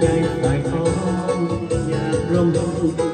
ได้ขายของอยากร่ำรวย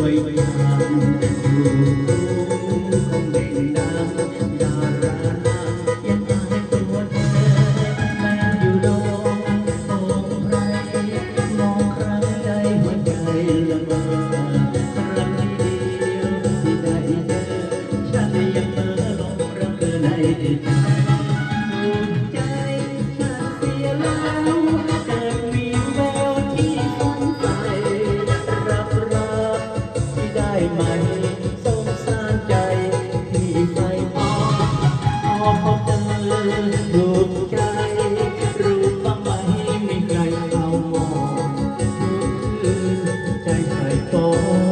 วยงามอยู่คู่คงเด่นดังดารายังอายตัวเธอแม้อยู่โดงมองใคมองครั้งใดหัวใจละเมอครั้งเดียวที่ได้เจอฉันยังเมอหลงรัเธอในใจใจฉันเยลา ไหมใจที่ไฟฟ้าพอพบจังเลยถูกใจรู้บ้งไหมไม่ใครเขามองทุกคืนใจไฟฟ้า